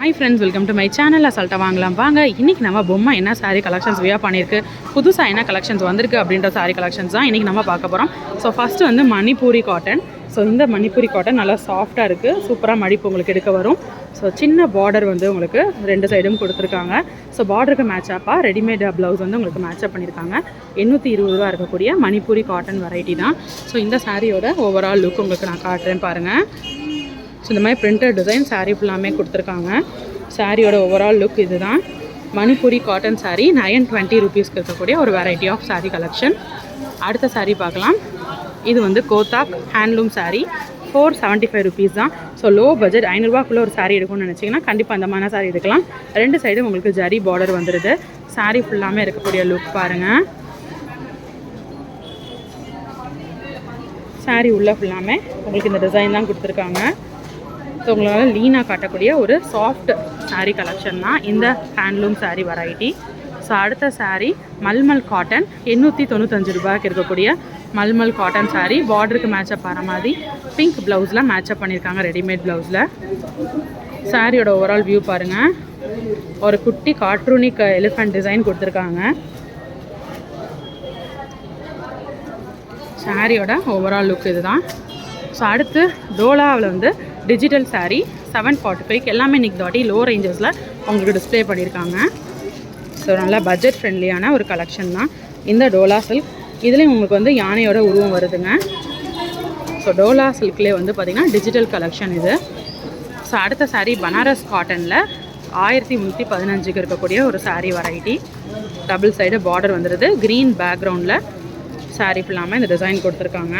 Hi friends welcome to my channel அசால்ட்டாக வாங்கலாம். வாங்க இன்றைக்கி நம்ம பொம்மை என்ன சாரீ கலெக்ஷன்ஸ் வியா பண்ணியிருக்கு புதுசாக என்ன கலெக்ஷன்ஸ் வந்திருக்கு அப்படின்ற சாரீ கலெக்ஷன்ஸ் தான் இன்றைக்கி நம்ம பார்க்க போகிறோம் ஸோ ஃபஸ்ட்டு வந்து மணிப்பூரி காட்டன் ஸோ இந்த மணிப்பூரி காட்டன் நல்லா சாஃப்டாக இருக்குது சூப்பராக மடிப்பு உங்களுக்கு எடுக்க வரும். ஸோ சின்ன பார்டர் வந்து உங்களுக்கு ரெண்டு சைடும் கொடுத்துருக்காங்க. ஸோ பார்டருக்கு மேட்ச் ஆப்பாக ரெடிமேட் ப்ளவுஸ் வந்து உங்களுக்கு மேட்சப் பண்ணியிருக்காங்க. எண்ணூற்றி இருபது ரூபா இருக்கக்கூடிய மணிப்பூரி காட்டன் வெரைட்டி தான். ஸோ இந்த சாரியோட ஓவரால் லுக் உங்களுக்கு நான் காட்டுறேன் பாருங்கள் ஸோ இந்த மாதிரி பிரிண்டட் டிசைன் சாரீ ஃபுல்லாமே கொடுத்துருக்காங்க. சாரியோட ஓவரால் லுக் இதுதான். Manipuri cotton sari nine twenty ருபீஸ்க்கு இருக்கக்கூடிய ஒரு வெரைட்டி ஆஃப் சாரீ கலெக்ஷன் அடுத்த சாரீ பார்க்கலாம். இது வந்து கோத்தாக் handloom sari four seventy five rupees தான். ஸோ லோ பட்ஜெட் ஐநூறுரூவாக்குள்ளே ஒரு சாரீ எடுக்கணும்னு நினச்சிங்கன்னா கண்டிப்பாக அந்த மாதிரி எடுக்கலாம். ரெண்டு சைடும் உங்களுக்கு ஜரி பார்டர் வந்துடுது சாரீ ஃபுல்லாமே இருக்கக்கூடிய லுக் பாருங்கள் saree உள்ள ஃபுல்லாமே உங்களுக்கு இந்த டிசைன் தான் கொடுத்துருக்காங்க. ஸோ உங்களால் லீனாக காட்டக்கூடிய ஒரு சாஃப்ட் சாரீ கலெக்ஷன் தான் இந்த ஹேண்ட்லூம் சாரீ வெரைட்டி ஸோ அடுத்த சாரீ மல்மல் காட்டன் எண்ணூற்றி தொண்ணூத்தஞ்சு ரூபாய்க்கு இருக்கக்கூடிய மல்மல் காட்டன் சாரீ பார்டருக்கு மேட்சப் ஆகிற மாதிரி பிங்க் ப்ளவுஸில் மேட்சப் பண்ணியிருக்காங்க ரெடிமேட் ப்ளவுஸில் சாரியோட ஓவரால் வியூ பாருங்கள் ஒரு குட்டி கார்ட்டூனிக் எலிஃபண்ட் டிசைன் கொடுத்துருக்காங்க. சாரியோட ஓவரால் லுக் இதுதான். ஸோ அடுத்து டோலாவில் வந்து digital sari seven forty five எல்லாமே இன்றைக்கி தாட்டி லோ ரேஞ்சஸில் உங்களுக்கு டிஸ்ப்ளே பண்ணியிருக்காங்க. ஸோ நல்லா பட்ஜெட் ஃப்ரெண்ட்லியான ஒரு கலெக்ஷன் தான். இந்த டோலா சில்க் இதுலேயும் உங்களுக்கு வந்து யானையோட உருவம் வருதுங்க. ஸோ டோலா சில்க்லேயே வந்து பார்த்திங்கன்னா டிஜிட்டல் கலெக்ஷன் இது. ஸோ அடுத்த சாரீ பனாரஸ் காட்டனில் ஆயிரத்தி முந்நூற்றி பதினஞ்சுக்கு இருக்கக்கூடிய ஒரு sari variety double side border வந்துடுது க்ரீன் பேக்ரவுண்டில் சாரீ ஃபுல்லாமல் இந்த டிசைன் கொடுத்துருக்காங்க.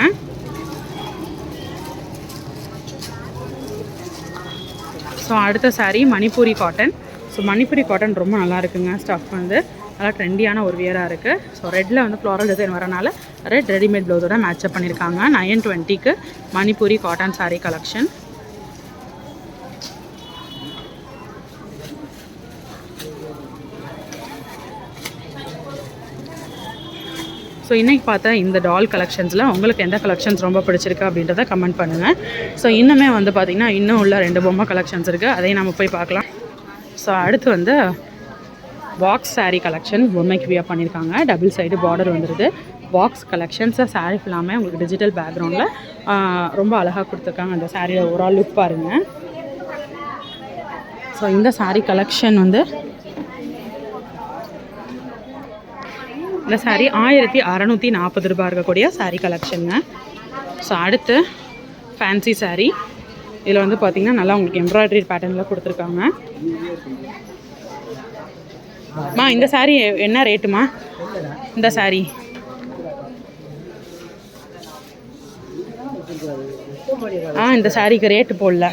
ஸோ அடுத்த sari Manipuri cotton so Manipuri cotton ரொம்ப நல்லா இருக்குங்க ஸ்டஃப் வந்து நல்லா ட்ரெண்டியான ஒரு வியராக இருக்குது ஸோ ரெட்டில் வந்து ஃப்ளோரல் டிசைன் வரனால ரெட் ரெடிமேட் ப்ளவுஸோட மேட்சப் பண்ணியிருக்காங்க நயன் டுவெண்ட்டிக்கு Manipuri cotton sari collection so இன்றைக்கி பார்த்தா இந்த டால் கலெக்ஷன்ஸில் உங்களுக்கு எந்த கலெக்ஷன்ஸ் ரொம்ப பிடிச்சிருக்கு அப்படின்றத கமெண்ட் பண்ணுங்கள் ஸோ இன்னுமே வந்து பார்த்திங்கன்னா இன்னும் உள்ள ரெண்டு பொம்மை கலெக்ஷன்ஸ் இருக்குது அதையும் நம்ம போய் பார்க்கலாம். ஸோ அடுத்து வந்து பாக்ஸ் சாரீ கலெக்ஷன் பொம்மைக்கு வியா பண்ணியிருக்காங்க. டபுள் சைடு பார்டர் வந்துடுது பாக்ஸ் கலெக்ஷன்ஸை சாரீ ஃபுல்லாமே உங்களுக்கு டிஜிட்டல் பேக்ரவுண்டில் ரொம்ப அழகாக கொடுத்துருக்காங்க. அந்த சாரியோட ஓவரால் லுக் பாருங்கள் ஸோ இந்த சாரீ கலெக்ஷன் வந்து இந்த saree ஆயிரத்தி அறநூற்றி நாற்பது ரூபாய் இருக்கக்கூடிய சாரீ கலெக்ஷனுங்க ஸோ அடுத்து ஃபேன்சி saree. இதில் வந்து பார்த்திங்கன்னா நல்லா உங்களுக்கு எம்ப்ராய்டரி பேட்டர்னில் கொடுத்துருக்காங்க. மா இந்த saree என்ன ரேட்டுமா இந்த saree. ஆ இந்த சாரீக்கு ரேட்டு போடல.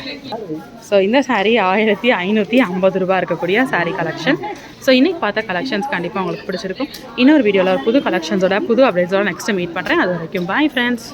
ஸோ இந்த சாரீ ஆயிரத்தி ஐநூற்றி ஐம்பது ரூபா இருக்கக்கூடிய சாரீ கலெக்ஷன் ஸோ இன்றைக்கி பார்த்த கலெக்ஷன்ஸ் கண்டிப்பாக உங்களுக்கு பிடிச்சிருக்கும். இன்னொரு வீடியோவில் புது கலெக்ஷன்ஸோட புது அப்டேட்ஸோட நெக்ஸ்ட்டு மீட் பண்ணுறேன் அது வரைக்கும் பாய் ஃப்ரெண்ட்ஸ்